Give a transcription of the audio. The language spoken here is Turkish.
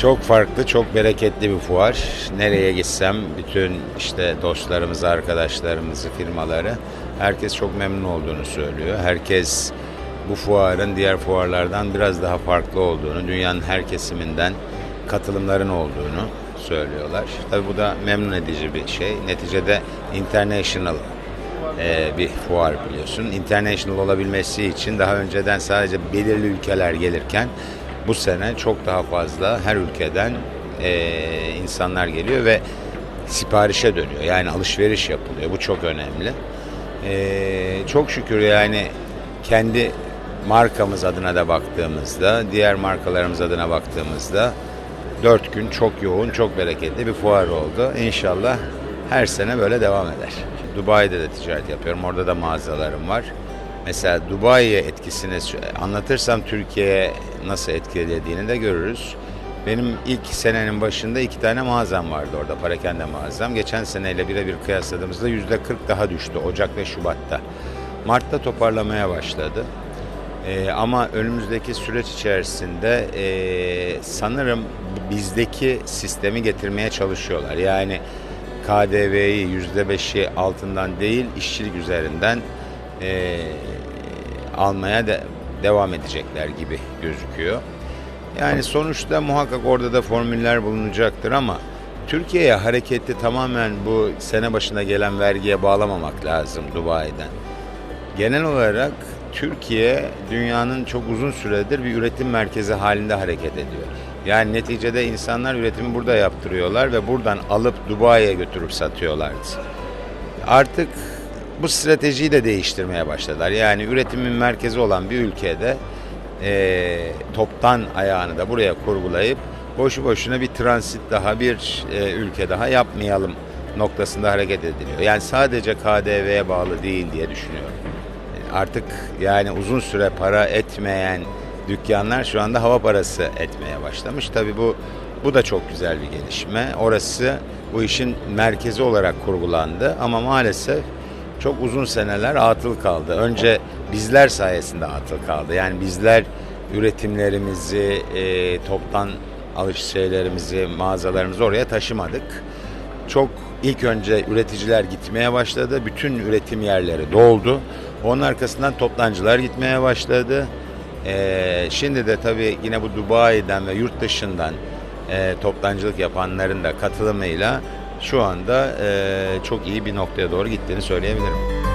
Çok farklı, çok bereketli bir fuar. Nereye gitsem bütün işte dostlarımızı, arkadaşlarımızı, firmaları herkes çok memnun olduğunu söylüyor. Herkes bu fuarın diğer fuarlardan biraz daha farklı olduğunu, dünyanın her kesiminden katılımların olduğunu söylüyorlar. Tabii bu da memnun edici bir şey. Neticede international e, bir fuar biliyorsun. International olabilmesi için daha önceden sadece belirli ülkeler gelirken bu sene çok daha fazla her ülkeden e, insanlar geliyor ve siparişe dönüyor. Yani alışveriş yapılıyor. Bu çok önemli. E, çok şükür yani kendi markamız adına da baktığımızda, diğer markalarımız adına baktığımızda dört gün çok yoğun, çok bereketli bir fuar oldu. İnşallah her sene böyle devam eder. Dubai'de de ticaret yapıyorum. Orada da mağazalarım var. Mesela Dubai'ye etkisini anlatırsam Türkiye'ye nasıl etkilediğini de görürüz. Benim ilk senenin başında iki tane mağazam vardı orada, parakende mağazam. Geçen seneyle birebir kıyasladığımızda yüzde 40 daha düştü Ocak ve Şubat'ta. Mart'ta toparlamaya başladı. Ee, ama önümüzdeki süreç içerisinde e, sanırım bizdeki sistemi getirmeye çalışıyorlar. Yani KDV'yi yüzde beşi altından değil işçilik üzerinden e, almaya de devam edecekler gibi gözüküyor. Yani sonuçta muhakkak orada da formüller bulunacaktır ama Türkiye'ye hareketi tamamen bu sene başına gelen vergiye bağlamamak lazım Dubai'den. Genel olarak Türkiye dünyanın çok uzun süredir bir üretim merkezi halinde hareket ediyor. Yani neticede insanlar üretimi burada yaptırıyorlar ve buradan alıp Dubai'ye götürüp satıyorlardı. Artık bu stratejiyi de değiştirmeye başladılar. Yani üretimin merkezi olan bir ülkede e, toptan ayağını da buraya kurgulayıp boşu boşuna bir transit daha bir e, ülke daha yapmayalım noktasında hareket ediliyor. Yani sadece KDV'ye bağlı değil diye düşünüyorum. Artık yani uzun süre para etmeyen dükkanlar şu anda hava parası etmeye başlamış. Tabii bu bu da çok güzel bir gelişme. Orası bu işin merkezi olarak kurgulandı ama maalesef çok uzun seneler atıl kaldı. Önce bizler sayesinde atıl kaldı. Yani bizler üretimlerimizi, e, toptan alış şeylerimizi, mağazalarımızı oraya taşımadık. Çok ilk önce üreticiler gitmeye başladı. Bütün üretim yerleri doldu. Onun arkasından toptancılar gitmeye başladı. Ee, şimdi de tabii yine bu Dubai'den ve yurt dışından e, toptancılık yapanların da katılımıyla şu anda e, çok iyi bir noktaya doğru gittiğini söyleyebilirim.